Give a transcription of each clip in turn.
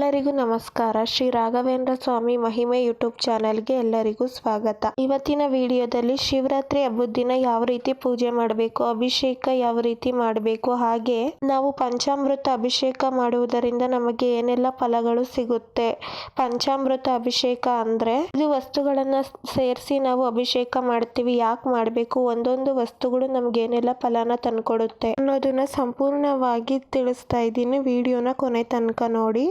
ಎಲ್ಲರಿಗೂ ನಮಸ್ಕಾರ. ಶ್ರೀ ರಾಘವೇಂದ್ರ ಸ್ವಾಮಿ ಮಹಿಮೆ ಯೂಟ್ಯೂಬ್ ಚಾನೆಲ್ಗೆ ಎಲ್ಲರಿಗೂ ಸ್ವಾಗತ. ಇವತ್ತಿನ ವಿಡಿಯೋದಲ್ಲಿ ಶಿವರಾತ್ರಿ ಹಬ್ಬದ ದಿನ ಯಾವ ರೀತಿ ಪೂಜೆ ಮಾಡಬೇಕು, ಅಭಿಷೇಕ ಯಾವ ರೀತಿ ಮಾಡಬೇಕು, ಹಾಗೆ ನಾವು ಪಂಚಾಮೃತ ಅಭಿಷೇಕ ಮಾಡುವುದರಿಂದ ನಮಗೆ ಏನೆಲ್ಲ ಫಲಗಳು ಸಿಗುತ್ತೆ. ಪಂಚಾಮೃತ ಅಭಿಷೇಕ ಅಂದ್ರೆ ಇದು ವಸ್ತುಗಳನ್ನ ಸೇರಿಸಿ ನಾವು ಅಭಿಷೇಕ ಮಾಡ್ತೀವಿ, ಯಾಕೆ ಮಾಡಬೇಕು, ಒಂದೊಂದು ವಸ್ತುಗಳು ನಮ್ಗೆ ಏನೆಲ್ಲ ಫಲನ ತಂದ್ಕೊಡುತ್ತೆ ಅನ್ನೋದನ್ನ ಸಂಪೂರ್ಣವಾಗಿ ತಿಳಿಸ್ತಾ ಇದ್ದೀನಿ. ವಿಡಿಯೋನ ಕೊನೆ ತನಕ ನೋಡಿ.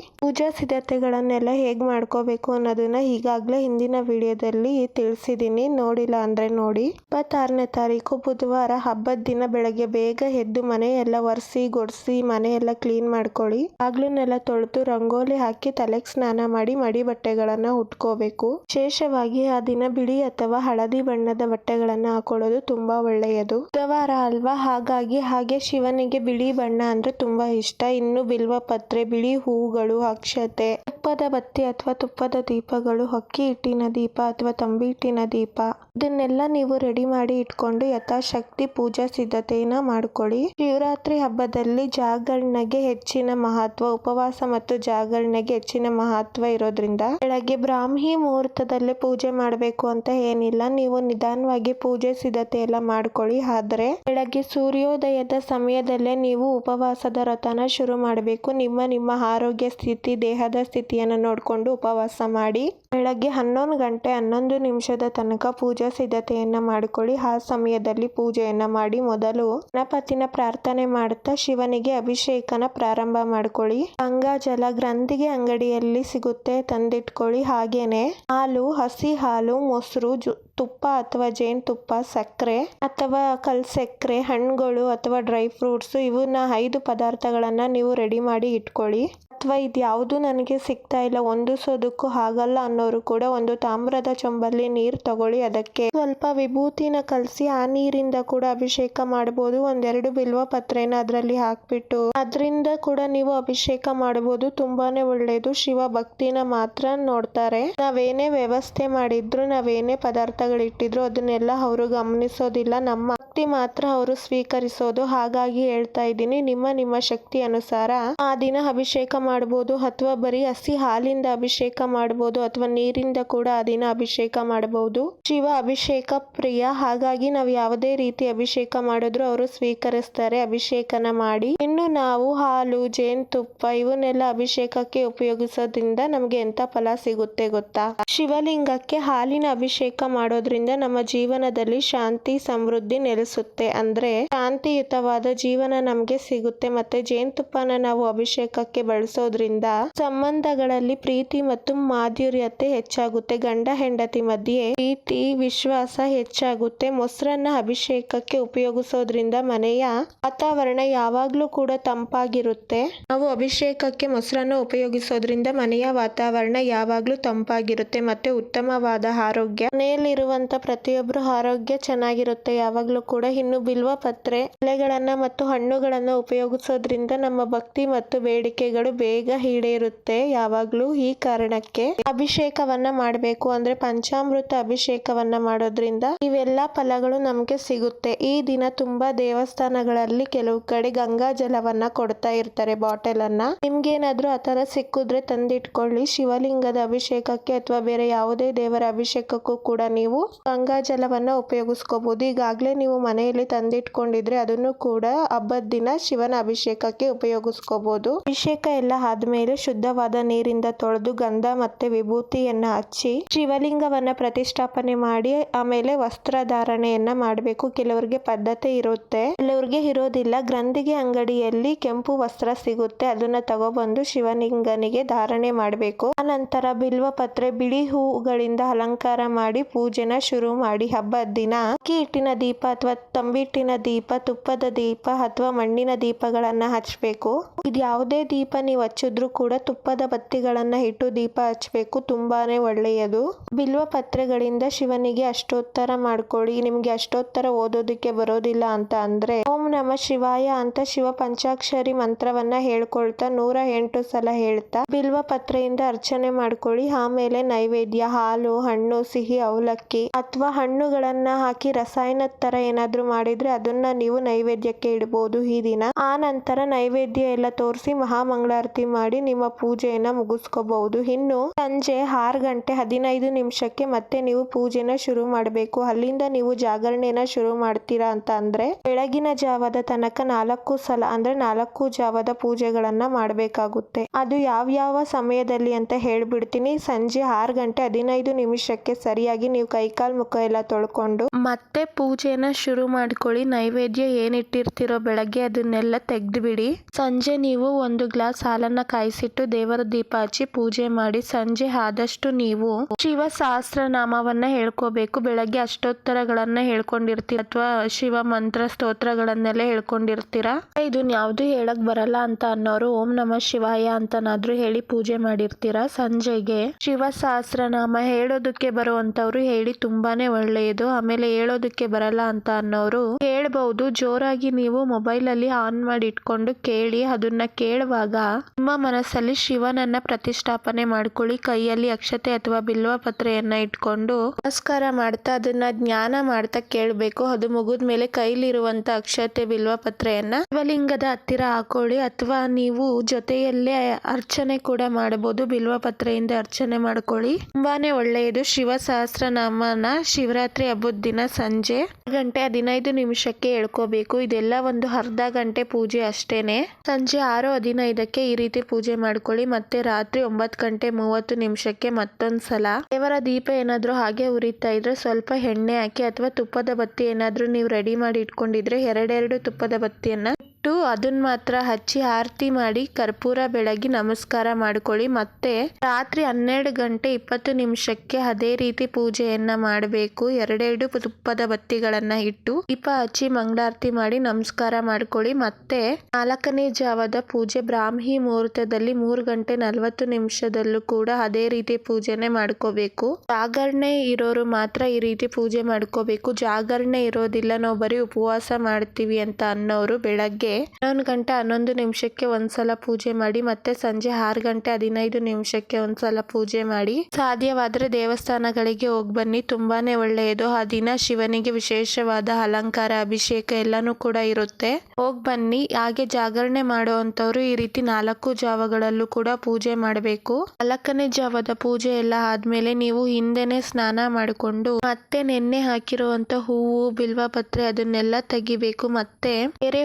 ಸಿದ್ಧತೆಗಳನ್ನೆಲ್ಲ ಹೇಗೆ ಮಾಡ್ಕೋಬೇಕು ಅನ್ನೋದನ್ನ ಈಗಾಗಲೇ ಹಿಂದಿನ ವಿಡಿಯೋದಲ್ಲಿ ತಿಳಿಸಿದ್ದೀನಿ ನೋಡಿಲ್ಲ ಅಂದ್ರೆ ನೋಡಿ. ಇಪ್ಪತ್ತಾರನೇ ತಾರೀಕು ಬುಧವಾರ ಹಬ್ಬದ ದಿನ ಬೆಳಗ್ಗೆ ಬೇಗ ಎದ್ದು ಮನೆ ಎಲ್ಲ ಒರೆಸಿ, ಗೊಡಿಸಿ ಮನೆ ಎಲ್ಲ ಕ್ಲೀನ್ ಮಾಡ್ಕೊಳ್ಳಿ. ಆಗ್ಲನ್ನೆಲ್ಲ ತೊಳೆದು ರಂಗೋಲಿ ಹಾಕಿ ತಲೆಗೆ ಸ್ನಾನ ಮಾಡಿ ಮಡಿ ಬಟ್ಟೆಗಳನ್ನ ಉಟ್ಕೋಬೇಕು. ವಿಶೇಷವಾಗಿ ಆ ದಿನ ಬಿಳಿ ಅಥವಾ ಹಳದಿ ಬಣ್ಣದ ಬಟ್ಟೆಗಳನ್ನ ಹಾಕೊಳ್ಳೋದು ತುಂಬಾ ಒಳ್ಳೆಯದು. ಬುಧವಾರ ಅಲ್ವಾ? ಹಾಗಾಗಿ ಹಾಗೆ ಶಿವನಿಗೆ ಬಿಳಿ ಬಣ್ಣ ಅಂದ್ರೆ ತುಂಬಾ ಇಷ್ಟ. ಇನ್ನು ಬಿಲ್ವ ಪತ್ರೆ ಬಿಳಿ ಹೂಗಳು ಅಕ್ಷತೆ ತುಪ್ಪದ ಬತ್ತಿ ಅಥವಾ ತುಪ್ಪದ ದೀಪಗಳು ಅಕ್ಕಿ ಹಿಟ್ಟಿನ ದೀಪ ಅಥವಾ ತಂಬಿ ಹಿಟ್ಟಿನ ದೀಪ. ಇದನ್ನೆಲ್ಲ ನೀವು ರೆಡಿ ಮಾಡಿ ಇಟ್ಕೊಂಡು ಯಥಾಶಕ್ತಿ ಪೂಜಾ ಸಿದ್ಧತೆಯನ್ನ ಮಾಡ್ಕೊಳ್ಳಿ. ಶಿವರಾತ್ರಿ ಹಬ್ಬದಲ್ಲಿ ಜಾಗರಣೆಗೆ ಹೆಚ್ಚಿನ ಮಹತ್ವ, ಉಪವಾಸ ಮತ್ತು ಜಾಗರಣೆಗೆ ಹೆಚ್ಚಿನ ಮಹತ್ವ ಇರೋದ್ರಿಂದ ಬೆಳಗ್ಗೆ ಬ್ರಾಹ್ಮಿ ಮುಹೂರ್ತದಲ್ಲೇ ಪೂಜೆ ಮಾಡಬೇಕು ಅಂತ ಏನಿಲ್ಲ. ನೀವು ನಿಧಾನವಾಗಿ ಪೂಜೆ ಸಿದ್ಧತೆ ಎಲ್ಲ ಮಾಡ್ಕೊಳ್ಳಿ. ಆದ್ರೆ ಬೆಳಗ್ಗೆ ಸೂರ್ಯೋದಯದ ಸಮಯದಲ್ಲೇ ನೀವು ಉಪವಾಸದ ರಥನ ಶುರು ಮಾಡಬೇಕು. ನಿಮ್ಮ ನಿಮ್ಮ ಆರೋಗ್ಯ ಸ್ಥಿತಿ ದೇಹದ ಸ್ಥಿತಿಯನ್ನು ನೋಡಿಕೊಂಡು ಉಪವಾಸ ಮಾಡಿ ಬೆಳಗ್ಗೆ ಹನ್ನೊಂದು ಗಂಟೆ ಹನ್ನೊಂದು ನಿಮಿಷದ ತನಕ ಪೂಜಾ ಸಿದ್ಧತೆಯನ್ನ ಮಾಡಿಕೊಳ್ಳಿ. ಆ ಸಮಯದಲ್ಲಿ ಪೂಜೆಯನ್ನು ಮಾಡಿ ಮೊದಲು ಗಣಪತಿನ ಪ್ರಾರ್ಥನೆ ಮಾಡುತ್ತಾ ಶಿವನಿಗೆ ಅಭಿಷೇಕನ ಪ್ರಾರಂಭ ಮಾಡ್ಕೊಳ್ಳಿ. ಗಂಗಾಜಲ ಗ್ರಂಥಿಗೆ ಅಂಗಡಿಯಲ್ಲಿ ಸಿಗುತ್ತೆ ತಂದಿಟ್ಕೊಳ್ಳಿ. ಹಾಗೇನೆ ಹಾಲು, ಹಸಿ ಹಾಲು, ಮೊಸರು ತುಪ್ಪ ಅಥವಾ ಜೇನುತುಪ್ಪ ಸಕ್ಕರೆ ಅಥವಾ ಕಲ್ ಸಕ್ಕರೆ, ಹಣ್ಣುಗಳು ಅಥವಾ ಡ್ರೈ ಫ್ರೂಟ್ಸ್ ಇವನ್ನ ಐದು ಪದಾರ್ಥಗಳನ್ನ ನೀವು ರೆಡಿ ಮಾಡಿ ಇಟ್ಕೊಳ್ಳಿ. ಅಥವಾ ಇದ್ಯಾವುದು ನನಗೆ ಸಿಗ್ತಾ ಇಲ್ಲ. ಹೊಂದಿಸೋದಕ್ಕೂ ಆಗಲ್ಲ ಅನ್ನೋರು ಕೂಡ ಒಂದು ತಾಮ್ರದ ಚೊಂಬಲ್ಲಿ ನೀರು ತಗೊಳ್ಳಿ ಅದಕ್ಕೆ. ಸ್ವಲ್ಪ ವಿಭೂತಿನ ಕಲಸಿ ಆ ನೀರಿಂದ ಕೂಡ ಅಭಿಷೇಕ ಮಾಡಬಹುದು ಒಂದೆರಡು ಬಿಲ್ವ ಪತ್ರೆನ ಅದರಲ್ಲಿ ಹಾಕ್ಬಿಟ್ಟು. ಅದರಿಂದ ಕೂಡ ನೀವು ಅಭಿಷೇಕ ಮಾಡಬಹುದು ತುಂಬಾನೇ ಒಳ್ಳೆಯದು ಶಿವ ಭಕ್ತಿನ ಮಾತ್ರ ನೋಡ್ತಾರೆ. ನಾವೇನೇ ವ್ಯವಸ್ಥೆ ಮಾಡಿದ್ರು, ನಾವೇನೇ ಪದಾರ್ಥಗಳು ಇಟ್ಟಿದ್ರು ಅದನ್ನೆಲ್ಲ ಅವರು ಗಮನಿಸೋದಿಲ್ಲ. ನಮ್ಮ ಭಕ್ತಿ ಮಾತ್ರ ಅವರು ಸ್ವೀಕರಿಸೋದು. ಹಾಗಾಗಿ ಹೇಳ್ತಾ ಇದ್ದೀನಿ. ನಿಮ್ಮ ನಿಮ್ಮ ಶಕ್ತಿ ಅನುಸಾರ ಆ ದಿನ ಅಭಿಷೇಕ ಮಾಡಬಹುದು ಅಥವಾ ಬರೀ ಹಸಿ ಹಾಲಿಂದ ಅಭಿಷೇಕ ಮಾಡಬಹುದು ಅಥವಾ ನೀರಿಂದ ಕೂಡ ಆ ದಿನ ಅಭಿಷೇಕ ಮಾಡಬಹುದು ಶಿವ ಅಭಿಷೇಕ ಪ್ರಿಯ. ಹಾಗಾಗಿ ನಾವು ಯಾವುದೇ ರೀತಿ ಅಭಿಷೇಕ ಮಾಡಿದ್ರು ಅವರು ಸ್ವೀಕರಿಸ್ತಾರೆ, ಅಭಿಷೇಕನ ಮಾಡಿ. ಇನ್ನು ನಾವು ಹಾಲು, ಜೇನುತುಪ್ಪ ಇವನ್ನೆಲ್ಲ ಅಭಿಷೇಕಕ್ಕೆ ಉಪಯೋಗಿಸೋದ್ರಿಂದ ನಮ್ಗೆ ಎಂತ ಫಲ ಸಿಗುತ್ತೆ ಗೊತ್ತಾ? ಶಿವಲಿಂಗಕ್ಕೆ ಹಾಲಿನ ಅಭಿಷೇಕ ಮಾಡೋದ್ರಿಂದ ನಮ್ಮ ಜೀವನದಲ್ಲಿ ಶಾಂತಿ, ಸಮೃದ್ಧಿ ನೆಲೆಸುತ್ತೆ. ಅಂದ್ರೆ ಶಾಂತಿಯುತವಾದ ಜೀವನ ನಮ್ಗೆ ಸಿಗುತ್ತೆ. ಮತ್ತೆ ಜೇನುತುಪ್ಪನ ನಾವು ಅಭಿಷೇಕಕ್ಕೆ ಬಳಸೋದ್ರಿಂದ ಸಂಬಂಧಗಳಲ್ಲಿ ಪ್ರೀತಿ ಮತ್ತು ಮಾಧುರ್ಯತೆ ಹೆಚ್ಚಾಗುತ್ತೆ. ಗಂಡ ಹೆಂಡತಿ ಮಧ್ಯೆ ಪ್ರೀತಿ, ವಿಶ್ವಾಸ ಹೆಚ್ಚಾಗುತ್ತೆ. ಮೊಸರನ್ನ ಅಭಿಷೇಕಕ್ಕೆ ಉಪಯೋಗಿಸೋದ್ರಿಂದ ಮನೆಯ ವಾತಾವರಣ ಯಾವಾಗ್ಲೂ ಕೂಡ ತಂಪಾಗಿರುತ್ತೆ. ನಾವು ಅಭಿಷೇಕಕ್ಕೆ ಮೊಸರನ್ನ ಉಪಯೋಗಿಸೋದ್ರಿಂದ ಮನೆಯ ವಾತಾವರಣ ಯಾವಾಗ್ಲೂ ತಂಪಾಗಿರುತ್ತೆ ಮತ್ತೆ ಉತ್ತಮವಾದ ಆರೋಗ್ಯ. ಮನೆಯಲ್ಲಿರುವಂತ ಪ್ರತಿಯೊಬ್ಬರು ಆರೋಗ್ಯ ಚೆನ್ನಾಗಿರುತ್ತೆ. ಯಾವಾಗ್ಲೂ ಕೂಡ ಇನ್ನು ಬಿಲ್ವ ಪತ್ರೆ, ಎಲೆಗಳನ್ನ ಮತ್ತು ಹಣ್ಣುಗಳನ್ನ ಉಪಯೋಗಿಸೋದ್ರಿಂದ ನಮ್ಮ ಭಕ್ತಿ ಮತ್ತು ಬೇಡಿಕೆಗಳು ಬೇಗ ಈಡೇರುತ್ತೆ. ಯಾವಾಗ್ಲೂ ಈ ಕಾರಣಕ್ಕೆ ಅಭಿಷೇಕವನ್ನ ಮಾಡಬೇಕು ಅಂದ್ರೆ ಪಂಚಾಮೃತ ಅಭಿಷೇಕವನ್ನ ಮಾಡೋದ್ರಿಂದ ಇವೆಲ್ಲ ಫಲಗಳು ನಮಗೆ ಸಿಗುತ್ತೆ. ಈ ದಿನ ತುಂಬಾ ದೇವಸ್ಥಾನಗಳಲ್ಲಿ ಕೆಲವು ಕಡೆ ಗಂಗಾ ಜಲವನ್ನ ಕೊಡ್ತಾ ಇರ್ತಾರೆ ಬಾಟಲ್ ಅನ್ನ ನಿಮ್ಗೇನಾದ್ರೂ ಆತರ ಸಿಕ್ಕಿದ್ರೆ ತಂದಿಟ್ಕೊಳ್ಳಿ. ಶಿವಲಿಂಗದ ಅಭಿಷೇಕಕ್ಕೆ ಅಥವಾ ಬೇರೆ ಯಾವುದೇ ದೇವರ ಅಭಿಷೇಕಕ್ಕೂ ಕೂಡ ನೀವು ಗಂಗಾ ಜಲವನ್ನ ಉಪಯೋಗಿಸ್ಕೋಬಹುದು ಈಗಾಗ್ಲೇ ನೀವು ಮನೆಯಲ್ಲಿ ತಂದಿಟ್ಕೊಂಡಿದ್ರೆ ಅದನ್ನು ಕೂಡ ಹಬ್ಬದ ದಿನ ಶಿವನ ಅಭಿಷೇಕಕ್ಕೆ ಉಪಯೋಗಿಸ್ಕೋಬಹುದು ಅಭಿಷೇಕ ಎಲ್ಲ ಆದ್ಮೇಲೆ ಶುದ್ಧವಾದ ನೀರಿಂದ ತೊಳೆದು ಗಂಧ ಮತ್ತೆ ವಿಭೂತಿಯನ್ನ ಹಚ್ಚಿ ಶಿವಲಿಂಗವನ್ನ ಪ್ರತಿಷ್ಠಾಪನೆ ಮಾಡಿ, ಆಮೇಲೆ ವಸ್ತ್ರಧಾರಣೆಯನ್ನ ಮಾಡಬೇಕು. ಕೆಲವರಿಗೆ ಪದ್ಧತಿ ಇರುತ್ತೆ, ಕೆಲವರಿಗೆ ಇರೋದಿಲ್ಲ. ಗ್ರಂಥಿಗೆ ಅಂಗಡಿಯಲ್ಲಿ ಕೆಂಪು ವಸ್ತ್ರ ಸಿಗುತ್ತೆ, ಅದನ್ನ ತಗೊಬಂದು ಶಿವಲಿಂಗನಿಗೆ ಧಾರಣೆ ಮಾಡಬೇಕು. ಆನಂತರ ಬಿಲ್ವ ಪತ್ರೆ ಬಿಳಿ ಹೂಗಳಿಂದ ಅಲಂಕಾರ ಮಾಡಿ ಪೂಜೆನ ಶುರು ಮಾಡಿ. ಹಬ್ಬದ ದಿನ ಅಕ್ಕಿ ದೀಪ ಅಥವಾ ತಂಬಿಟ್ಟಿನ ದೀಪ, ತುಪ್ಪದ ದೀಪ ಅಥವಾ ಮಣ್ಣಿನ ದೀಪಗಳನ್ನ ಹಚ್ಚಬೇಕು ಇದು ಯಾವುದೇ ದೀಪ ನೀವು ಹಚ್ಚಿದ್ರು ಕೂಡ ತುಪ್ಪದ ಬತ್ತಿಗಳನ್ನ ಇಟ್ಟು ದೀಪ ಹಚ್ಚಬೇಕು ತುಂಬಾನೇ ಒಳ್ಳೆಯದು. ಬಿಲ್ವ ಪತ್ರೆಗಳಿಂದ ಶಿವನಿಗೆ ಅಷ್ಟೋತ್ತರ ಮಾಡ್ಕೊಳ್ಳಿ, ನಿಮ್ಗೆ ಅಷ್ಟೋತ್ತರ ಓದೋದಿಕ್ಕೆ ಬರೋದಿಲ್ಲ ಅಂತ ಅಂದ್ರೆ ಓಂ ನಮ ಶಿವಾಯ ಅಂತ ಶಿವ ಪಂಚಾಕ್ಷರಿ ಮಂತ್ರವನ್ನ ಹೇಳ್ಕೊಳ್ತಾ ನೂರ ಎಂಟು ಸಲ ಹೇಳ್ತಾ ಬಿಲ್ವ ಪತ್ರೆಯಿಂದ ಅರ್ಚನೆ ಮಾಡ್ಕೊಳ್ಳಿ. ಆಮೇಲೆ ನೈವೇದ್ಯ, ಹಾಲು, ಹಣ್ಣು, ಸಿಹಿ, ಅವಲಕ್ಕಿ ಅಥವಾ ಹಣ್ಣುಗಳನ್ನ ಹಾಕಿ ರಸಾಯನದ ತರ ಏನಾದ್ರು ಮಾಡಿದ್ರೆ ಅದನ್ನ ನೀವು ನೈವೇದ್ಯಕ್ಕೆ ಇಡಬಹುದು ಈ ದಿನ. ಆ ನಂತರ ನೈವೇದ್ಯ ಎಲ್ಲ ತೋರಿಸಿ ಮಹಾಮಂಗಳಾರತಿ ಆರತಿ ಮಾಡಿ ನಿಮ್ಮ ಪೂಜೆಯನ್ನ ಮುಗಿಸ್ಕೋಬಹುದು. ಇನ್ನು ಸಂಜೆ ಆರು ಗಂಟೆ ಹದಿನೈದು ನಿಮಿಷಕ್ಕೆ ಮತ್ತೆ ನೀವು ಪೂಜೆನ ಶುರು ಮಾಡಬೇಕು. ಅಲ್ಲಿಂದ ನೀವು ಜಾಗರಣೆನ ಶುರು ಮಾಡ್ತೀರಾ ಅಂತ ಅಂದ್ರೆ ಬೆಳಗಿನ ಜಾವದ ತನಕ ನಾಲ್ಕು ಸಲ ಅಂದ್ರೆ ನಾಲ್ಕು ಜಾವದ ಪೂಜೆಗಳನ್ನ ಮಾಡಬೇಕಾಗುತ್ತೆ. ಅದು ಯಾವ ಯಾವ ಸಮಯದಲ್ಲಿ ಅಂತ ಹೇಳ್ಬಿಡ್ತೀನಿ. ಸಂಜೆ ಆರು ಗಂಟೆ ಹದಿನೈದು ನಿಮಿಷಕ್ಕೆ ಸರಿಯಾಗಿ ನೀವು ಕೈಕಾಲ್ ಮುಖ ಎಲ್ಲ ತೊಳ್ಕೊಂಡು ಮತ್ತೆ ಪೂಜೆನ ಶುರು ಮಾಡ್ಕೊಳ್ಳಿ. ನೈವೇದ್ಯ ಏನಿಟ್ಟಿರ್ತಿರೋ ಬೆಳಗ್ಗೆ ಅದನ್ನೆಲ್ಲ ತೆಗ್ದುಬಿಡಿ. ಸಂಜೆ ನೀವು ಒಂದು ಗ್ಲಾಸ್ ಹಾಲನ್ನ ಕಾಯಿಸಿಟ್ಟು ದೇವರ ದೀಪ ಹಚ್ಚಿ ಪೂಜೆ ಮಾಡಿ ಸಂಜೆ ಆದಷ್ಟು ನೀವು ಶಿವ ಸಹಸ್ರನಾಮವನ್ನ ಹೇಳ್ಕೋಬೇಕು. ಬೆಳಗ್ಗೆ ಅಷ್ಟೋತ್ತರಗಳನ್ನ ಹೇಳ್ಕೊಂಡಿರ್ತೀರ ಅಥವಾ ಶಿವ ಮಂತ್ರ ಸ್ತೋತ್ರಗಳನ್ನೆಲ್ಲ ಹೇಳ್ಕೊಂಡಿರ್ತೀರಾ? ಇದು ಯಾವ್ದು ಹೇಳಕ್ ಬರಲ್ಲ ಅಂತ ಅನ್ನೋರು ಓಂ ನಮ ಶಿವಾಯ ಅಂತನಾದ್ರೂ ಹೇಳಿ ಪೂಜೆ ಮಾಡಿರ್ತೀರಾ? ಸಂಜೆಗೆ ಶಿವ ಸಹಸ್ರನಾಮ ಹೇಳೋದಕ್ಕೆ ಬರುವಂತವ್ರು ಹೇಳಿ ತುಂಬಾನೇ ಒಳ್ಳೆಯದು. ಆಮೇಲೆ ಹೇಳೋದಕ್ಕೆ ಬರಲ್ಲ ಅಂತ ಅನ್ನೋರು ಹೇಳ್ಬಹುದು. ಜೋರಾಗಿ ನೀವು ಮೊಬೈಲ್ ಅಲ್ಲಿ ಆನ್ ಮಾಡಿ ಇಟ್ಕೊಂಡು ಕೇಳಿ. ಅದನ್ನ ಕೇಳುವಾಗ ನಿಮ್ಮ ಮನಸ್ಸಲ್ಲಿ ಶಿವನನ್ನ ಪ್ರತಿಷ್ಠಾಪನೆ ಮಾಡ್ಕೊಳ್ಳಿ. ಕೈಯಲ್ಲಿ ಅಕ್ಷತೆ ಅಥವಾ ಬಿಲ್ವ ಪತ್ರೆಯನ್ನ ಇಟ್ಕೊಂಡು ನಮಸ್ಕಾರ ಮಾಡ್ತಾ ಅದನ್ನ ಜ್ಞಾನ ಮಾಡ್ತಾ ಕೇಳಬೇಕು. ಅದು ಮುಗಿದ ಮೇಲೆ ಕೈಲಿರುವಂತ ಅಕ್ಷತೆ, ಬಿಲ್ವ ಪತ್ರೆಯನ್ನ ಶಿವಲಿಂಗದ ಹತ್ತಿರ ಹಾಕೊಳ್ಳಿ. ಅಥವಾ ನೀವು ಜೊತೆಯಲ್ಲೇ ಅರ್ಚನೆ ಕೂಡ ಮಾಡಬಹುದು. ಬಿಲ್ವ ಪತ್ರೆಯಿಂದ ಅರ್ಚನೆ ಮಾಡ್ಕೊಳ್ಳಿ. ತುಂಬಾನೇ ಒಳ್ಳೆಯದು. ಶಿವ ಸಹಸ್ರನಾಮನ ಶಿವರಾತ್ರಿ ಹಬ್ಬದ ದಿನ ಸಂಜೆ ಗಂಟೆ ಹದಿನೈದು ನಿಮಿಷಕ್ಕೆ ಹೇಳ್ಕೋಬೇಕು. ಇದೆಲ್ಲ ಒಂದು ಅರ್ಧ ಗಂಟೆ ಪೂಜೆ ಅಷ್ಟೇನೆ. ಸಂಜೆ ಆರು ಹದಿನೈದಕ್ಕೆ ರೀತಿ ಪೂಜೆ ಮಾಡ್ಕೊಳ್ಳಿ. ಮತ್ತೆ ರಾತ್ರಿ ಒಂಬತ್ತು ಗಂಟೆ ಮೂವತ್ತು ನಿಮಿಷಕ್ಕೆ ಮತ್ತೊಂದ್ ಸಲ. ದೇವರ ದೀಪ ಏನಾದರೂ ಹಾಗೆ ಉರಿತಾ ಇದ್ರೆ ಸ್ವಲ್ಪ ಎಣ್ಣೆ ಹಾಕಿ ಅಥವಾ ತುಪ್ಪದ ಬತ್ತಿ ಏನಾದರೂ ನೀವು ರೆಡಿ ಮಾಡಿ ಇಟ್ಕೊಂಡಿದ್ರೆ ಎರಡೆರಡು ತುಪ್ಪದ ಬತ್ತಿಯನ್ನ ಇಟ್ಟು ಅದನ್ನ ಮಾತ್ರ ಹಚ್ಚಿ ಆರತಿ ಮಾಡಿ ಕರ್ಪೂರ ಬೆಳಗಿ ನಮಸ್ಕಾರ ಮಾಡ್ಕೊಳ್ಳಿ. ಮತ್ತೆ ರಾತ್ರಿ ಹನ್ನೆರಡು ಗಂಟೆ ಇಪ್ಪತ್ತು ನಿಮಿಷಕ್ಕೆ ಅದೇ ರೀತಿ ಪೂಜೆಯನ್ನ ಮಾಡಬೇಕು. ಎರಡೆರಡು ತುಪ್ಪದ ಬತ್ತಿಗಳನ್ನ ಇಟ್ಟು ದೀಪ ಹಚ್ಚಿ ಮಂಗಳಾರತಿ ಮಾಡಿ ನಮಸ್ಕಾರ ಮಾಡ್ಕೊಳ್ಳಿ. ಮತ್ತೆ ನಾಲ್ಕನೇ ಜಾವದ ಪೂಜೆ ಬ್ರಾಹ್ಮಿ ಮುಹೂರ್ತದಲ್ಲಿ ಮೂರು ಗಂಟೆ ನಲವತ್ತು ನಿಮಿಷದಲ್ಲೂ ಕೂಡ ಅದೇ ರೀತಿ ಪೂಜೆನೆ ಮಾಡ್ಕೋಬೇಕು. ಜಾಗರಣೆ ಇರೋರು ಮಾತ್ರ ಈ ರೀತಿ ಪೂಜೆ ಮಾಡ್ಕೋಬೇಕು. ಜಾಗರಣೆ ಇರೋದಿಲ್ಲ, ನಾವು ಬರೀ ಉಪವಾಸ ಮಾಡ್ತೀವಿ ಅಂತ ಅನ್ನೋರು ಬೆಳಗ್ಗೆ ಹನ್ನೊಂದು ಗಂಟೆ ಹನ್ನೊಂದು ನಿಮಿಷಕ್ಕೆ ಒಂದ್ಸಲ ಪೂಜೆ ಮಾಡಿ, ಮತ್ತೆ ಸಂಜೆ ಆರು ಗಂಟೆ ಹದಿನೈದು ನಿಮಿಷಕ್ಕೆ ಒಂದ್ಸಲ ಪೂಜೆ ಮಾಡಿ. ಸಾಧ್ಯವಾದ್ರೆ ದೇವಸ್ಥಾನಗಳಿಗೆ ಹೋಗಿ ಬನ್ನಿ. ತುಂಬಾನೇ ಒಳ್ಳೆಯದು. ಆ ದಿನ ಶಿವನಿಗೆ ವಿಶೇಷವಾದ ಅಲಂಕಾರ, ಅಭಿಷೇಕ ಎಲ್ಲಾನು ಕೂಡ ಇರುತ್ತೆ. ಹೋಗ್ ಬನ್ನಿ. ಹಾಗೆ ಜಾಗರಣೆ ಮಾಡುವಂತವ್ರು ಈ ರೀತಿ ನಾಲ್ಕು ಜಾವಗಳಲ್ಲೂ ಕೂಡ ಪೂಜೆ ಮಾಡಬೇಕು. ನಾಲ್ಕನೇ ಜಾವದ ಪೂಜೆ ಎಲ್ಲ ಆದ್ಮೇಲೆ ನೀವು ಹಿಂದೆನೆ ಸ್ನಾನ ಮಾಡಿಕೊಂಡು, ಮತ್ತೆ ನೆನ್ನೆ ಹಾಕಿರುವಂತ ಹೂವು ಬಿಲ್ವ ಪತ್ರೆ ಅದನ್ನೆಲ್ಲ ತೆಗಿಬೇಕು. ಮತ್ತೆ ಬೇರೆ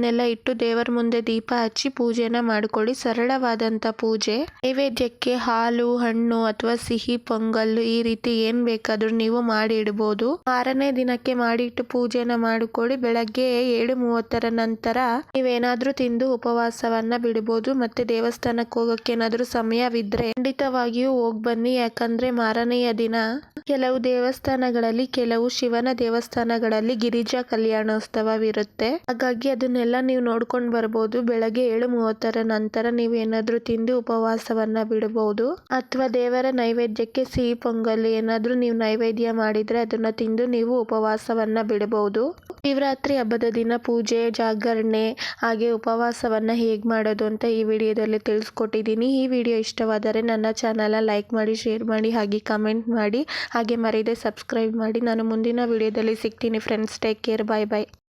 ಹೂಗಳನ್ನೆಲ್ಲ ಇಟ್ಟು ದೇವರ ಮುಂದೆ ದೀಪ ಹಚ್ಚಿ ಪೂಜೆನ ಮಾಡ್ಕೊಳ್ಳಿ. ಸರಳವಾದಂತ ಪೂಜೆ. ನೈವೇದ್ಯಕ್ಕೆ ಹಾಲು, ಹಣ್ಣು ಅಥವಾ ಸಿಹಿ, ಪೊಂಗಲ್ ಈ ರೀತಿ ಏನ್ ಬೇಕಾದ್ರೂ ನೀವು ಮಾಡಿ ಇಡಬಹುದು ಆರನೇ ದಿನಕ್ಕೆ ಮಾಡಿಟ್ಟು ಪೂಜೆನ ಮಾಡಿಕೊಳ್ಳಿ. ಬೆಳಗ್ಗೆ ಏಳು ಮೂವತ್ತರ ನಂತರ ನೀವೇನಾದ್ರೂ ತಿಂದು ಉಪವಾಸವನ್ನ ಬಿಡಬಹುದು ಮತ್ತೆ ದೇವಸ್ಥಾನಕ್ಕೆ ಹೋಗಕ್ಕೆ ಏನಾದ್ರೂ ಸಮಯವಿದ್ರೆ ಖಂಡಿತವಾಗಿಯೂ ಹೋಗ್ ಬನ್ನಿ. ಯಾಕಂದ್ರೆ ಮಾರನೆಯ ದಿನ ಕೆಲವು ದೇವಸ್ಥಾನಗಳಲ್ಲಿ, ಕೆಲವು ಶಿವನ ದೇವಸ್ಥಾನಗಳಲ್ಲಿ ಗಿರಿಜಾ ಕಲ್ಯಾಣೋತ್ಸವವಿರುತ್ತೆ. ಹಾಗಾಗಿ ಅದನ್ನೆಲ್ಲ ನೀವು ನೋಡ್ಕೊಂಡು ಬರ್ಬೋದು. ಬೆಳಗ್ಗೆ ಏಳು ಮೂವತ್ತರ ನಂತರ ನೀವು ಏನಾದರೂ ತಿಂದು ಉಪವಾಸವನ್ನ ಬಿಡಬಹುದು ಅಥವಾ ದೇವರ ನೈವೇದ್ಯಕ್ಕೆ ಸಿಹಿ ಪೊಂಗಲ್ ಏನಾದರೂ ನೀವು ನೈವೇದ್ಯ ಮಾಡಿದ್ರೆ ಅದನ್ನ ತಿಂದು ನೀವು ಉಪವಾಸವನ್ನ ಬಿಡಬಹುದು ಶಿವರಾತ್ರಿ ಹಬ್ಬದ ದಿನ ಪೂಜೆ, ಜಾಗರಣೆ, ಹಾಗೆ ಉಪವಾಸವನ್ನ ಹೇಗೆ ಮಾಡೋದು ಅಂತ ಈ ವಿಡಿಯೋದಲ್ಲಿ ತಿಳಿಸ್ಕೊಟ್ಟಿದ್ದೀನಿ. ಈ ವಿಡಿಯೋ ಇಷ್ಟವಾದರೆ ನನ್ನ ಚಾನಲ್ನ ಲೈಕ್ ಮಾಡಿ, ಶೇರ್ ಮಾಡಿ, ಹಾಗೆ ಕಮೆಂಟ್ ಮಾಡಿ. ಹಾಗೆ ಮರೀದೆ ಸಬ್ಸ್ಕ್ರೈಬ್ ಮಾಡಿ. ನಾನು ಮುಂದಿನ ವಿಡಿಯೋದಲ್ಲಿ ಸಿಗ್ತೀನಿ. Friends, take care. Bye bye.